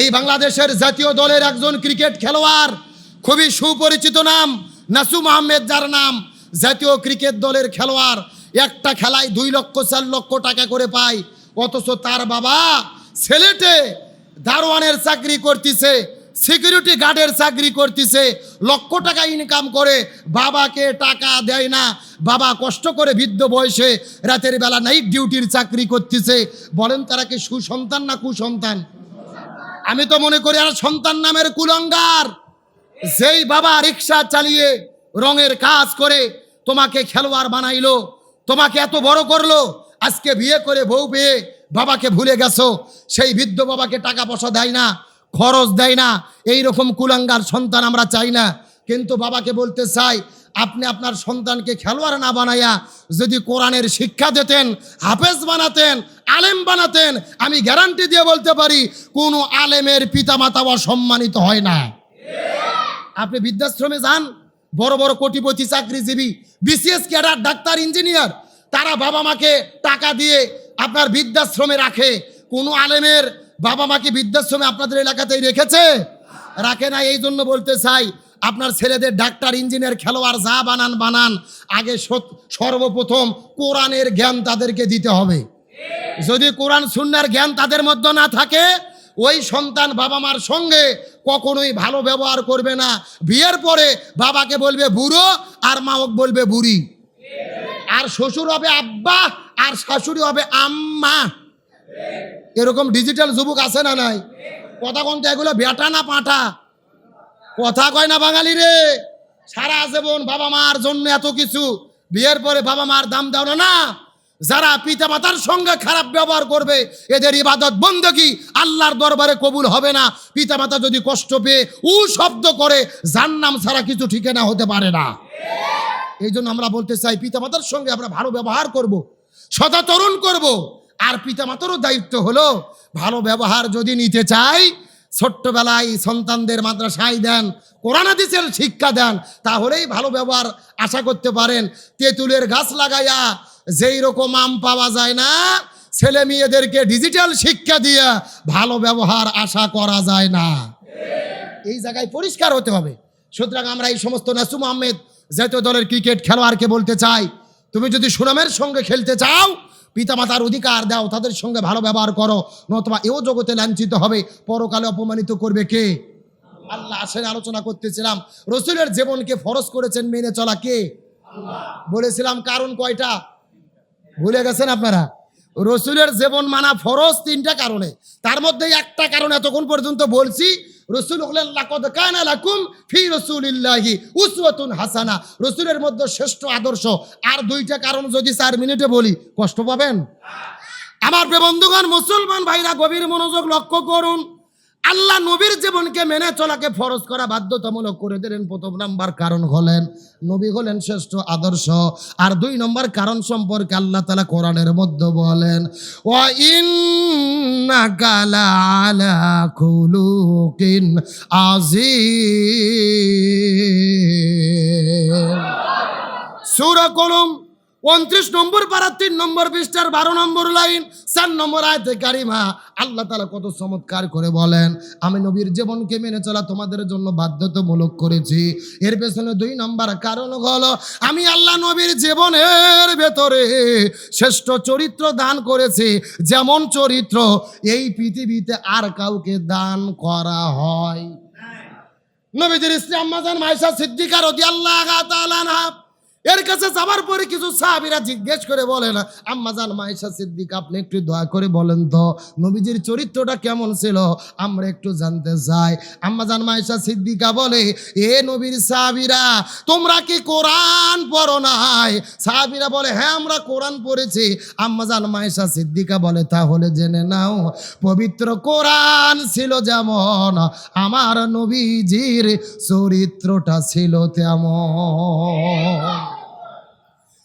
এই বাংলাদেশের জাতীয় দলের একজন ক্রিকেট খেলোয়াড়, খুবই সুপরিচিত নাম, নাসুম আহমেদ, যার নাম জাতীয় ক্রিকেট দলের খেলোয়াড়। একটা খেলায় দুই লক্ষ, চার লক্ষ টাকা করে পায়, অথচ তার বাবা ছেলেটে দারোয়ানের চাকরি করতেছে, সিকিউরিটি গার্ডের চাকরি করতেছে, লক্ষ টাকা ইনকাম করে, বাবাকে টাকা দেয় না। বাবা কষ্ট করে বৃদ্ধ বয়সে রাতের বেলা নাইট ডিউটির চাকরি করতেছে। বলেন তারা কি সুসন্তান না কুসন্তান? আমি তো মনে করি আর সন্তান নামের কুলঙ্গার। যেই বাবা রিক্সা চালিয়ে রঙের কাজ করে তোমাকে খেলোয়াড় বানাইলো, তোমাকে এত বড় করল, আজকে বিয়ে করে বউ পেয়ে বাবাকে ভুলে গেছো, সেই বৃদ্ধ বাবাকে টাকা পয়সা দেয় না, খরচ দেয় না এই রকম কুলাঙ্গার সন্তান আমরা চাই না। কিন্তু বাবাকে বলতে চাই আপনি আপনার সন্তানকে খেলোয়াড় না বানাইয়া যদি কোরআনের শিক্ষা দিতেন, হাফেজ বানাতেন, আলেম বানাতেন, আমি গ্যারান্টি দিয়ে বলতে পারি, কোনো আলেমের পিতা পিতামাতা অসম্মানিত হয় না। আপনি বৃদ্ধাশ্রমে যান, বড় বড় কোটিপতি চাকরিজীবী, বিসিএস ক্যাডার, ডাক্তার, ইঞ্জিনিয়ার, তারা বাবা মাকে টাকা দিয়ে আপনার বৃদ্ধাশ্রমে রাখে। কোনো আলেমের বাবা মাকে বৃদ্ধাশ্রমে আপনাদের এলাকাতেই রেখেছে? রাখে না এই জন্য বলতে চাই আপনার ছেলেদের ডাক্তার, ইঞ্জিনিয়ার, খেলোয়াড় যা বানান বানান। আগে সর্বপ্রথম কোরআনের জ্ঞান তাদেরকে দিতে হবে। যদি কোরআন সুন্নার জ্ঞান তাদের মধ্যে না থাকে, ওই সন্তান বাবা মার সঙ্গে কখনোই ভালো ব্যবহার করবে না। বিয়ের পরে বাবাকে বলবে বুড়ো আর মাওক বলবে বুড়ি। আর শ্বশুর হবে আব্বা, আর শাশুড়ি হবে আম্মা। এরকম ডিজিটাল যুবক আছে না নাই? কথা কোনটা এগুলো বেটা না পাঁঠা কথা কয় না বাঙালি রে? সারা জীবন বাবা মার জন্য এত কিছু। বিয়ের পরে বাবা মার দাম দাও না না। যারা পিতা মাতার সঙ্গে খারাপ ব্যবহার করবে, এদের ইবাদত বন্দী আল্লাহর দরবারে কবুল হবে না। পিতা মাতা যদি কষ্ট পেয়ে উ শব্দ করে যার নাম ছাড়া কিছু ঠিকানা হতে পারে না। এই জন্য আমরা বলতে চাই পিতা মাতার সঙ্গে আমরা ভালো ব্যবহার করব। সদা তরুণ করব। আর পিতা মাতারও দায়িত্ব হলো, ভালো ব্যবহার যদি নিতে চাই ছোট্টবেলায় সন্তানদের মাদ্রাসায় দেন, কোরআন হাদিসের শিক্ষা দেন, তাহলেই ভালো ব্যবহার আশা করতে পারেন। তেঁতুলের গাছ লাগাইয়া যেই রকম আম পাওয়া যায় না, ছেলে মেয়েদেরকে ডিজিটাল শিক্ষা দিয়ে ভালো ব্যবহার আশা করা যায় না। এই জায়গায় পরিষ্কার হতে হবে। সুতরাং আমরা এই সমস্ত নাসুম আহমেদ জাতীয় দলের ক্রিকেট খেলোয়াড়কে বলতে চাই তুমি যদি সুনামের সঙ্গে খেলতে চাও পিতা মাতার অধিকার দাও, তাদের সঙ্গে ভালো ব্যবহার করো, নতুবা এও জগতে লাঞ্ছিত হবে, পরকালে অপমানিত করবে কে? আল্লাহ আসেন, আলোচনা করতেছিলাম। রসুলের জীবনকে ফরজ করেছেন, মেনে চলা কে? বলেছিলাম, কারণ কয়টা? ভুলে গেছেন আপনারা? রসুলের জীবন মানা ফরজ তিনটা কারণে। তার মধ্যে একটা কারণ এতক্ষণ পর্যন্ত বলছি, রসুল হলেন, লাকদ কানা লাকুম ফি রসুলিল্লাহি উসওয়াতুন হাসানা। রসুলের মধ্যে শ্রেষ্ঠ আদর্শ। আর দুইটা কারণ যদি চার মিনিটে বলি, কষ্ট পাবেন? আমার বন্ধুগণ, মুসলমান ভাইরা গভীর মনোযোগ লক্ষ্য করুন। আল্লাহ নবীর জীবনকে মেনে চলাকে ফরজ করা বাধ্যতামূলক করে দিলেন। প্রথম নাম্বার কারণ হলেন, নবী হলেন শ্রেষ্ঠ আদর্শ। আর দুই নম্বর কারণ সম্পর্কে আল্লাহ তালা কোরআনের মধ্যে বলেন ও ইন্নাকালা আলা খুলুকিন আজিম সুরা কলম উনত্রিশ নম্বর পাড়ার তিন নম্বর পৃষ্ঠার, বারো নম্বর লাইন, চার নম্বর আয়তে কারিমা। আল্লাহ তালা কত চমৎকার করে বলেন, আমি নবীর জীবনকে মেনে চলা তোমাদের জন্য বাধ্যতামূলক করেছি। এর পেছনে দুই নম্বর কারণ হলো, আমি আল্লাহ নবীর জীবনের ভেতরে শ্রেষ্ঠ চরিত্র দান করেছি। যেমন চরিত্র, এই পৃথিবীতে আর কাউকে দান করা হয়। নবীদের স্ত্রী আম্মাজান মাইশা সিদ্দিকা রাদিয়াল্লাহু তাআলা আনহা এর কাছে যাবার পরে কিছু সাহাবীরা জিজ্ঞেস করে বলেন আম্মাজান মাইশা সিদ্দিকা, আপনি একটু দয়া করে বলেন তো, নবীজির চরিত্রটা কেমন ছিল? আমরা একটু জানতে চাই। আম্মাজান মাইশা সিদ্দিকা বলে, এ নবীর সাহাবীরা, তোমরা কি কোরআন পড়ো নাই? সাহাবীরা বলে হ্যাঁ আমরা কোরআন পড়েছি। আম্মাজান মাইশা সিদ্দিকা বলে, তাহলে জেনে নাও, পবিত্র কোরআন ছিল যেমন, আমার নবীজির চরিত্রটা ছিল তেমন।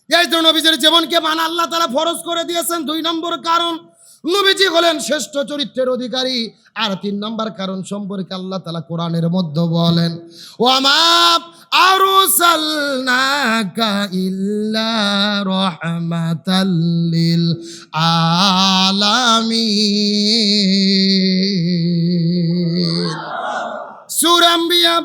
এই জন্য নবীজির জীবনকে মান আল্লাহ তারা ফরজ করে দিয়েছেন। দুই নম্বর কারণ, নবীজি হলেন শ্রেষ্ঠ চরিত্রের অধিকারী। আর তিন নম্বর কারণ সম্পর্কে আল্লাহ তালা কোরআনের মধ্যে বলেন ও আমাপ আরও রহমাতাল্লিল আলামিন। সুরাম্বিয়া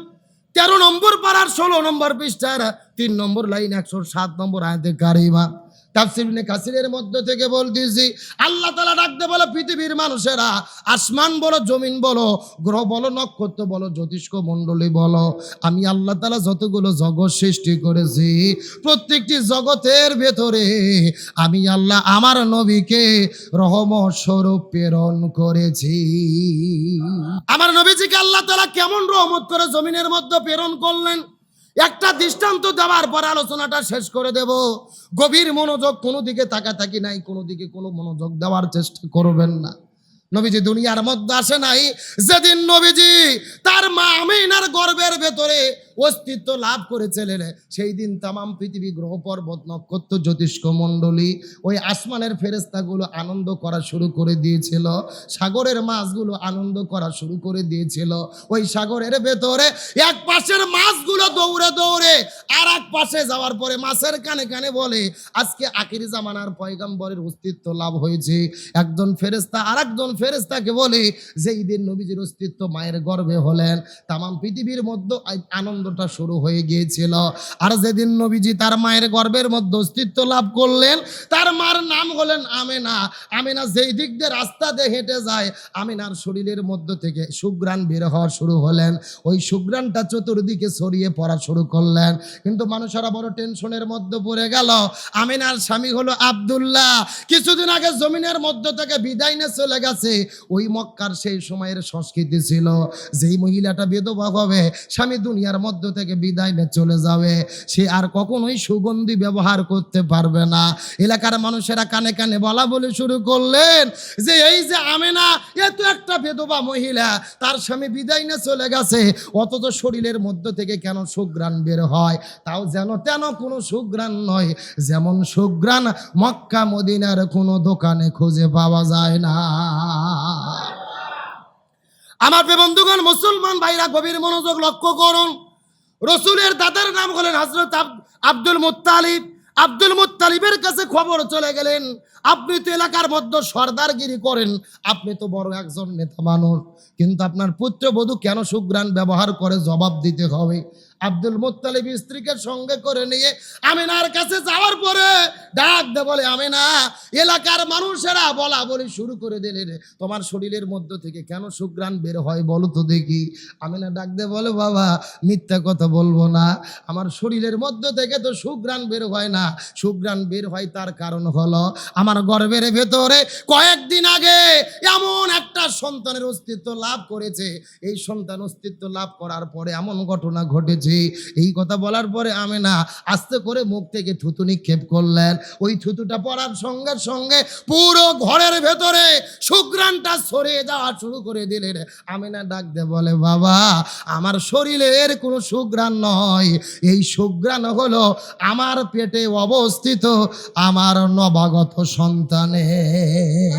তেরো নম্বর পাড়ার ষোলো নম্বর পৃষ্ঠার তিন নম্বর লাইন একশো সাত নম্বর আয়তে কারিমা। তাফসিরনে কাসিরের মধ্য থেকে বলতেছি, আল্লাহ তালা ডাকতে বলো পৃথিবীর মানুষেরা, আসমান বলো, জমিন বলো, গ্রহ বলো, নক্ষত্র বলো, জ্যোতিষ্ক মণ্ডলী বলো। আমি আল্লাহ তালা যতগুলো জগৎ সৃষ্টি করেছি, প্রত্যেকটি জগতের ভেতরে আমি আল্লাহ আমার নবীকে রহমত স্বরূপ প্রেরণ করেছি। আমার নবীজিকে আল্লাহ তালা কেমন রহমত করে জমিনের মধ্যে প্রেরণ করলেন? একটা দৃষ্টান্ত দেওয়ার পর আলোচনাটা শেষ করে দেব। গভীর মনোযোগ কোনো দিকে তাকাতাকি নাই, কোনো দিকে কোনো মনোযোগ দেওয়ার চেষ্টা করবেন না। নবীজি দুনিয়ার মধ্যে আসে নাই। যেদিন নবীজি তার মা আমিনার গর্বের ভেতরে অস্তিত্ব লাভ করেছিলেন। সেই দিন তামাম পৃথিবী গ্রহ পর্বত নক্ষত্র জ্যোতিষ্ক মণ্ডলী ওই আসমানের ফেরেস্তাগুলো আনন্দ করা শুরু করে দিয়েছিল। সাগরের মাছগুলো আনন্দ করা শুরু করে দিয়েছিল। ওই সাগরের ভেতরে এক পাশের মাছগুলো দৌড়ে দৌড়ে আর এক পাশে যাওয়ার পরে মাছের কানে কানে বলে, আজকে আখিরি জামানার পয়গাম্বরের অস্তিত্ব লাভ হয়েছে। একজন ফেরেস্তা আর একজন ফেরেস্তাকে বলে, যেই দিন নবীজির অস্তিত্ব মায়ের গর্ভে হলেন, তামাম পৃথিবীর মধ্যে আ- আনন্দটা শুরু হয়ে গিয়েছিল। আর যেদিন নবীজি তার মায়ের গর্ভের মধ্যে অস্তিত্ব লাভ করলেন, তার মার নাম হলেন আমেনা। আমেনা যেই দিক দিয়ে রাস্তা দিয়ে হেঁটে যায়, আমিনার শরীরের মধ্য থেকে সুগ্রাণ বের হওয়া শুরু হলেন। ওই সুগ্রাণটা চতুর্দিকে ছড়িয়ে পড়া শুরু করলেন। কিন্তু মানুষেরা বড় টেনশনের মধ্যে পড়ে গেল। আমিনার স্বামী হলো আব্দুল্লাহ। কিছুদিন আগে জমিনের মধ্য থেকে বিদায় নিয়ে চলে গেছে। ওই মক্কার সেই সময়ের সংস্কৃতি ছিল। যেই মহিলাটা বেদবা হবে, স্বামী দুনিয়ার মধ্য থেকে বিদায় নিয়ে চলে যাবে। সে আর কখনোই সুগন্ধি ব্যবহার করতে পারবে না। এলাকার মানুষেরা কানে কানে বলা বলে শুরু করলেন যে, এই যে আমেনা এত একটা বেদবা মহিলা। তার স্বামী বিদায় নিয়ে চলে গেছে। অথচ শরীরের মধ্য থেকে কেন সুগ্রাণ বের হয়? তাও যেন তেন কোনো সুগ্রাণ নয়। যেমন সুগ্রাণ মক্কা, মদিনার কোনো দোকানে খুঁজে পাওয়া যায় না। আমার বন্ধুগণ, মুসলমান ভাইরা গভীর মনোযোগ লক্ষ্য করুন। রসুলের দাদার নাম হলেন হজরত আব্দুল মুতালিব আব্দুল মুতালিবের কাছে খবর চলে গেলেন, আপনি তো এলাকার মধ্যে সর্দারগিরি করেন, আপনি তো বড় একজন নেতা মানুষ। কিন্তু আপনার পুত্র বধূ কেন সুগ্রাণ ব্যবহার করে জবাব দিতে হবে? আব্দুল মুত্তালিব স্ত্রীকে সঙ্গে করে নিয়ে আমিনার কাছে যাওয়ার পরে ডাক দে বলে, আমিনা, এলাকার মানুষেরা বলা বলি শুরু করে দিলেন তোমার শরীরের মধ্য থেকে কেন সুগ্রাণ বের হয় বলো তো দেখি? আমিনা ডাক দে বলে, বাবা, মিথ্যা কথা বলব না। আমার শরীরের মধ্য থেকে তো সুগ্রাণ বের হয় না। সুগ্রাণ বের হয় তার কারণ হলো আমার গর্বের ভেতরে কয়েকদিন আগে এমন একটা সন্তানের অস্তিত্ব লাভ করেছে। এই সন্তান অস্তিত্ব লাভ করার পরে এমন ঘটনা ঘটেছে এই কথা বলার পরে আমি না, আস্তে করে মুখ থেকে থুতু নিক্ষেপ করলেন। ওই থুতুটা পড়ার সঙ্গে সঙ্গে পুরো ঘরের ভেতরে সুগ্রাণটা ছড়িয়ে যাওয়া শুরু করে দিলেন। আমি না ডাক দে বলে, বাবা, আমার শরীরের কোনো সুগ্রাণ নয়। এই সুগ্রাণ হলো আমার পেটে অবস্থিত আমার নবাগত সন্তানের